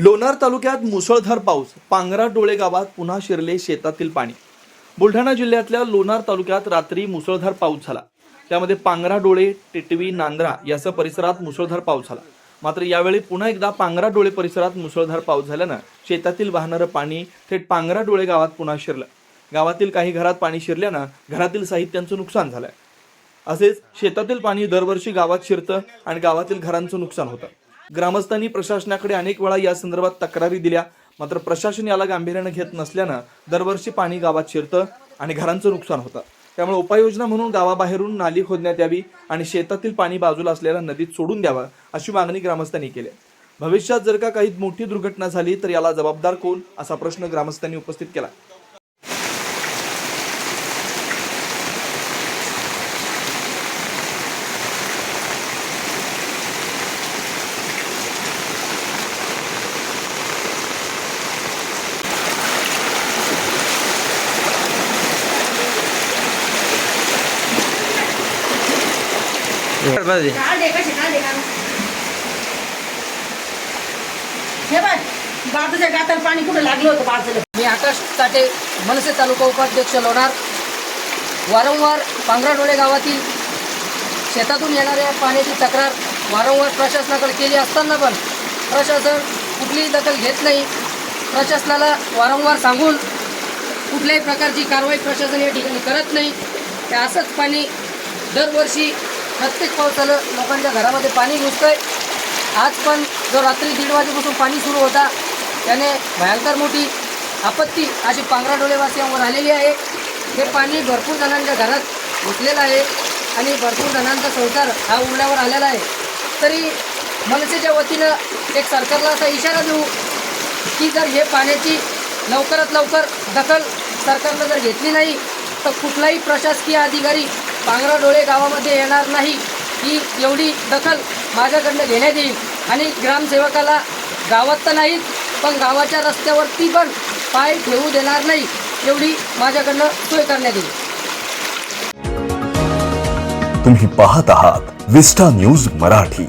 लोणार तालुक्यात मुसळधार पाऊस. पांगरा डोळे गावात पुन्हा शिरले शेतातील पाणी. बुलढाणा जिल्ह्यातल्या लोणार तालुक्यात रात्री मुसळधार पाऊस झाला. त्यामध्ये पांगरा डोळे टिटवी नांद्रा यासह परिसरात मुसळधार पाऊस झाला. मात्र यावेळी पुन्हा एकदा पांगरा डोळे परिसरात मुसळधार पाऊस झाल्यानं शेतातील वाहणारं पाणी थेट पांगरा डोळे गावात पुन्हा शिरलं. गावातील काही घरात पाणी शिरल्यानं घरातील साहित्यांचं नुकसान झालं असेच शेतातील पाणी दरवर्षी गावात शिरतं आणि गावातील घरांचं नुकसान होतं. ग्रामस्थांनी प्रशासनाकडे अनेक वेळा या संदर्भात तक्रारी दिल्या. मात्र प्रशासन याला गांभीर्यानं घेत नसल्यानं दरवर्षी पाणी गावात शिरतं आणि घरांचं नुकसान होतं. त्यामुळे उपाययोजना म्हणून गावाबाहेरून नाली खोदण्यात यावी आणि शेतातील पाणी बाजूला असलेल्या नदीत सोडून द्यावं अशी मागणी ग्रामस्थांनी केली. भविष्यात जर का काही मोठी दुर्घटना झाली तर याला जबाबदार कोण? असा प्रश्न ग्रामस्थांनी उपस्थित केला. हे बाजूच्या गाताला पाणी कुठं लागलं होतं बाजूला मी आकाश साठे मनसे तालुका उपाध्यक्ष लोणार. वारंवार पांगराडोळे गावातील शेतातून येणाऱ्या पाण्याची तक्रार वारंवार प्रशासनाकडे केली असताना पण प्रशासन कुठलीही दखल घेत नाही. प्रशासनाला वारंवार सांगून कुठल्याही प्रकारची कारवाई प्रशासन या ठिकाणी करत नाही. ते असंच पाणी दरवर्षी प्रत्येक पावसाला लोकांच्या घरामध्ये पाणी घुसतंय. आज पण जो रात्री दीड वाजेपासून पाणी सुरू होता त्याने भयंकर मोठी आपत्ती अशी पांगरा डोळेवासियांवर आलेली आहे. हे पाणी भरपूर जणांच्या घरात घुसलेलं आहे आणि भरपूर जणांचा संसार हा उघड्यावर आलेला आहे. तरी मनसेच्या वतीनं एक सरकारला असा इशारा देऊ की जर हे पाण्याची लवकरात लवकर दखल सरकारनं जर घेतली नाही तर कुठलाही प्रशासकीय अधिकारी पांगरा डोळे गावामध्ये येणार नाही. ही एवढी दखल माझ्याकडनं घेण्यात येईल. आणि ग्रामसेवकाला गावात तर नाहीच पण गावाच्या रस्त्यावरती पण पाय ठेवू देणार नाही एवढी माझ्याकडनं सोय करण्यात येईल. तुम्ही पाहत आहात विस्टा न्यूज मराठी.